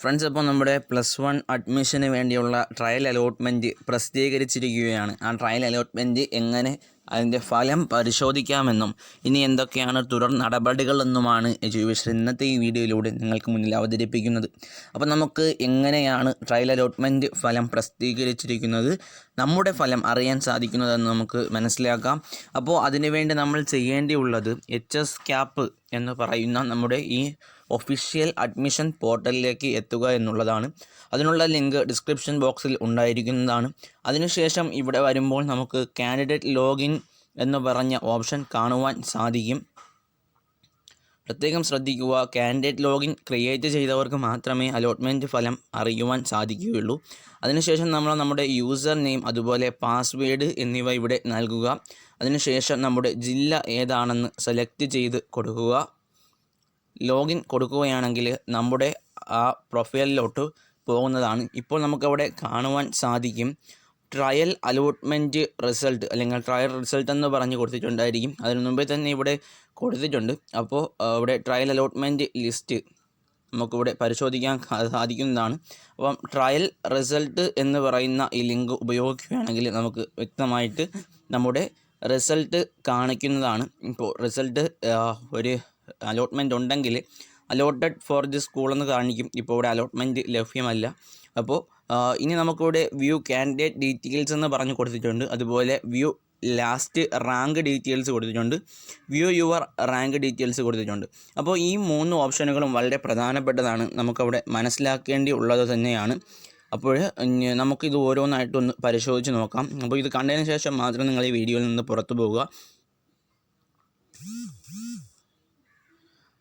Friends അപ്പോൾ നമ്മുടെ plus one അഡ്മിഷന് വേണ്ടിയുള്ള ട്രയൽ അലോട്ട്മെന്റ് പ്രസിദ്ധീകരിച്ചിരിക്കുകയാണ്. ആ ട്രയൽ അലോട്ട്മെന്റ് എങ്ങനെ അതിന്റെ ഫലം പരിശോധിക്കാമെന്നും ഇനി എന്തൊക്കെയാണ് തുടർ നടപടികളെന്നുമാണ് എജുവേഷൻ ഇന്നത്തെ ഈ വീഡിയോയിലൂടെ നിങ്ങൾക്ക് മുന്നിൽ അവതരിപ്പിക്കുന്നത്. അപ്പോൾ നമുക്ക് എങ്ങനെയാണ് ട്രയൽ അലോട്ട്മെന്റ് ഫലം പ്രസിദ്ധീകരിച്ചിരിക്കുന്നത് നമ്മുടെ ഫലം അറിയാൻ സാധിക്കുന്നതെന്ന് നമുക്ക് മനസ്സിലാക്കാം. അപ്പോൾ അതിനുവേണ്ടി നമ്മൾ ചെയ്യേണ്ടിയുള്ളത് എച്ച് എസ് ക്യാപ്പ് എന്ന് പറയുന്ന നമ്മുടെ ഈ ഒഫീഷ്യൽ അഡ്മിഷൻ പോർട്ടലിലേക്ക് എത്തുക എന്നുള്ളതാണ്. അതിനുള്ള ലിങ്ക് ഡിസ്ക്രിപ്ഷൻ ബോക്സിൽ ഉണ്ടായിരിക്കുന്നതാണ്. അതിനുശേഷം ഇവിടെ വരുമ്പോൾ നമുക്ക് കാൻഡിഡേറ്റ് ലോഗിൻ എന്ന് പറഞ്ഞ ഓപ്ഷൻ കാണുവാൻ സാധിക്കും. പ്രത്യേകം ശ്രദ്ധിക്കുക കാൻഡിഡേറ്റ് ലോഗിൻ ക്രിയേറ്റ് ചെയ്തവർക്ക് മാത്രമേ അലോട്ട്മെന്റ് ഫലം അറിയുവാൻ സാധിക്കുകയുള്ളൂ. അതിനുശേഷം നമ്മൾ നമ്മുടെ യൂസർ നെയിം അതുപോലെ പാസ്വേഡ് എന്നിവ ഇവിടെ നൽകുക. അതിനുശേഷം നമ്മുടെ ജില്ല ഏതാണെന്ന് സെലക്ട് ചെയ്ത് കൊടുക്കുക. ലോഗിൻ കൊടുക്കുകയാണെങ്കിൽ നമ്മുടെ ആ പ്രൊഫൈലിലോട്ട് പോകുന്നതാണ്. ഇപ്പോൾ നമുക്കവിടെ കാണുവാൻ സാധിക്കും. ട്രയൽ അലോട്ട്മെന്റ് റിസൾട്ട് അല്ലെങ്കിൽ ട്രയൽ റിസൾട്ട് എന്ന് പറഞ്ഞ് കൊടുത്തിട്ടുണ്ടായിരിക്കും. അതിന് മുമ്പേ തന്നെ ഇവിടെ കൊടുത്തിട്ടുണ്ട്. അപ്പോൾ ഇവിടെ ട്രയൽ അലോട്ട്മെന്റ് ലിസ്റ്റ് നമുക്കിവിടെ പരിശോധിക്കാൻ സാധിക്കുന്നതാണ്. അപ്പം ട്രയൽ റിസൾട്ട് എന്ന് പറയുന്ന ഈ ലിങ്ക് ഉപയോഗിക്കുകയാണെങ്കിൽ നമുക്ക് വ്യക്തമായിട്ട് നമ്മുടെ റിസൾട്ട് കാണിക്കുന്നതാണ്. ഇപ്പോൾ റിസൾട്ട് ഒരു അലോട്ട്മെന്റ് ഉണ്ടെങ്കിൽ അലോട്ടഡ് ഫോർ ദി സ്കൂൾ എന്ന് കാണിക്കും. ഇപ്പോൾ ഇവിടെ അലോട്ട്മെന്റ് ലഭ്യമല്ല. അപ്പോൾ ഇനി നമുക്കിവിടെ വ്യൂ കാൻഡിഡേറ്റ് ഡീറ്റെയിൽസ് എന്ന് പറഞ്ഞ് കൊടുത്തിട്ടുണ്ട്. അതുപോലെ വ്യൂ ലാസ്റ്റ് റാങ്ക് ഡീറ്റെയിൽസ് കൊടുത്തിട്ടുണ്ട്. വ്യൂ യുവർ റാങ്ക് ഡീറ്റെയിൽസ് കൊടുത്തിട്ടുണ്ട്. അപ്പോൾ ഈ മൂന്ന് ഓപ്ഷനുകളും വളരെ പ്രധാനപ്പെട്ടതാണ്. നമുക്കവിടെ മനസ്സിലാക്കേണ്ടി ഉള്ളത് തന്നെയാണ്. അപ്പോൾ നമുക്കിത് ഓരോന്നായിട്ടൊന്ന് പരിശോധിച്ച് നോക്കാം. അപ്പോൾ ഇത് കണ്ടതിന് ശേഷം മാത്രം നിങ്ങൾ ഈ വീഡിയോയിൽ നിന്ന് പുറത്തു പോകുക.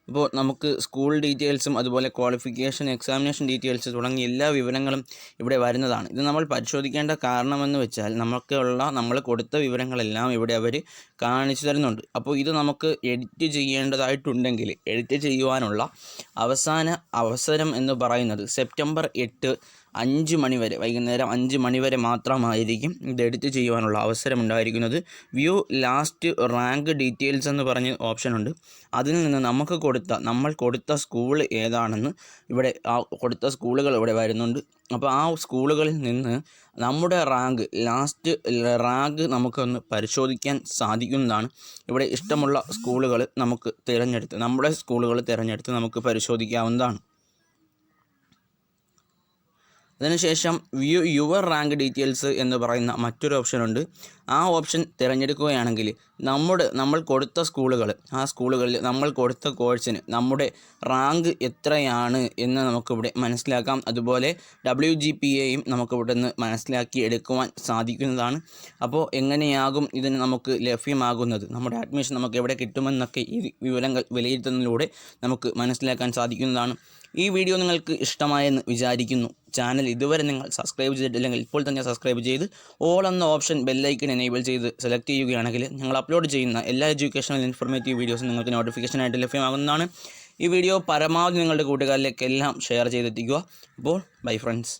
അപ്പോൾ നമുക്ക് സ്കൂൾ ഡീറ്റെയിൽസും അതുപോലെ ക്വാളിഫിക്കേഷൻ എക്സാമിനേഷൻ ഡീറ്റെയിൽസ് തുടങ്ങിയ എല്ലാ വിവരങ്ങളും ഇവിടെ വരുന്നതാണ്. ഇത് നമ്മൾ പരിശോധിക്കേണ്ട കാരണമെന്ന് വെച്ചാൽ നമുക്കുള്ള നമ്മൾ കൊടുത്ത വിവരങ്ങളെല്ലാം ഇവിടെ അവർ കാണിച്ചു തരുന്നുണ്ട്. അപ്പോൾ ഇത് നമുക്ക് എഡിറ്റ് ചെയ്യേണ്ടതായിട്ടുണ്ടെങ്കിൽ എഡിറ്റ് ചെയ്യുവാനുള്ള അവസാന അവസരം എന്ന് പറയുന്നത് സെപ്റ്റംബർ എട്ട് അഞ്ച് മണിവരെ വൈകുന്നേരം അഞ്ച് മണിവരെ മാത്രമായിരിക്കും ഇത് എഡിറ്റ് ചെയ്യുവാനുള്ള അവസരം ഉണ്ടായിരിക്കുന്നത് വ്യൂ ലാസ്റ്റ് റാങ്ക് ഡീറ്റെയിൽസ് എന്ന് പറഞ്ഞ ഓപ്ഷനുണ്ട് അതിൽ നിന്ന് നമുക്ക് കൊടുത്ത നമ്മൾ കൊടുത്ത സ്കൂൾ ഏതാണെന്ന് ഇവിടെ ആ കൊടുത്ത സ്കൂളുകൾ ഇവിടെ വരുന്നുണ്ട്. അപ്പോൾ ആ സ്കൂളുകളിൽ നിന്ന് നമ്മുടെ റാങ്ക് ലാസ്റ്റ് റാങ്ക് നമുക്കൊന്ന് പരിശോധിക്കാൻ സാധിക്കുന്നതാണ്. ഇവിടെ ഇഷ്ടമുള്ള സ്കൂളുകൾ നമുക്ക് തിരഞ്ഞെടുത്ത് നമ്മുടെ സ്കൂളുകൾ തിരഞ്ഞെടുത്ത് നമുക്ക് പരിശോധിക്കാവുന്നതാണ്. അതിനുശേഷം വ്യൂ യുവർ റാങ്ക് ഡീറ്റെയിൽസ് എന്ന് പറയുന്ന മറ്റൊരു ഓപ്ഷൻ ഉണ്ട്. ആ ഓപ്ഷൻ തിരഞ്ഞെടുക്കുകയാണെങ്കിൽ നമ്മുടെ നമ്മൾ കൊടുത്ത സ്കൂളുകൾ ആ സ്കൂളുകളിൽ നമ്മൾ കൊടുത്ത കോഴ്സിന് നമ്മുടെ റാങ്ക് എത്രയാണ് എന്ന് നമുക്കിവിടെ മനസ്സിലാക്കാം. അതുപോലെ ഡബ്ല്യു ജി പി എയും നമുക്കിവിടെ നിന്ന് മനസ്സിലാക്കി എടുക്കുവാൻ സാധിക്കുന്നതാണ്. അപ്പോൾ എങ്ങനെയാകും ഇതിന് നമുക്ക് ലഭ്യമാകുന്നത്? നമ്മുടെ അഡ്മിഷൻ നമുക്ക് എവിടെ കിട്ടുമെന്നൊക്കെ ഈ വിവരങ്ങൾ വിലയിരുത്തുന്നതിലൂടെ നമുക്ക് മനസ്സിലാക്കാൻ സാധിക്കുന്നതാണ്. ഈ വീഡിയോ നിങ്ങൾക്ക് ഇഷ്ടമായെന്ന് വിചാരിക്കുന്നു. ചാനൽ ഇതുവരെ നിങ്ങൾ സബ്സ്ക്രൈബ് ചെയ്തിട്ടില്ലെങ്കിൽ ഇപ്പോൾ തന്നെ സബ്സ്ക്രൈബ് ചെയ്ത് ഓൾ എന്ന ഓപ്ഷൻ ബെല്ലൈക്കൺ എനേബിൾ ചെയ്ത് സെലക്ട് ചെയ്യുകയാണെങ്കിൽ ഞങ്ങൾ അപ്ലോഡ് ചെയ്യുന്ന എല്ലാ എഡ്യൂക്കേഷണൽ ഇൻഫർമേറ്റീവ് വീഡിയോസും നിങ്ങൾക്ക് നോട്ടിഫിക്കേഷനായിട്ട് ലഭ്യമാകുന്നതാണ്. ഈ വീഡിയോ പരമാവധി നിങ്ങളുടെ കൂട്ടുകാരിലേക്ക് എല്ലാം ഷെയർ ചെയ്തെത്തിക്കുക. അപ്പോൾ ബൈ ഫ്രണ്ട്സ്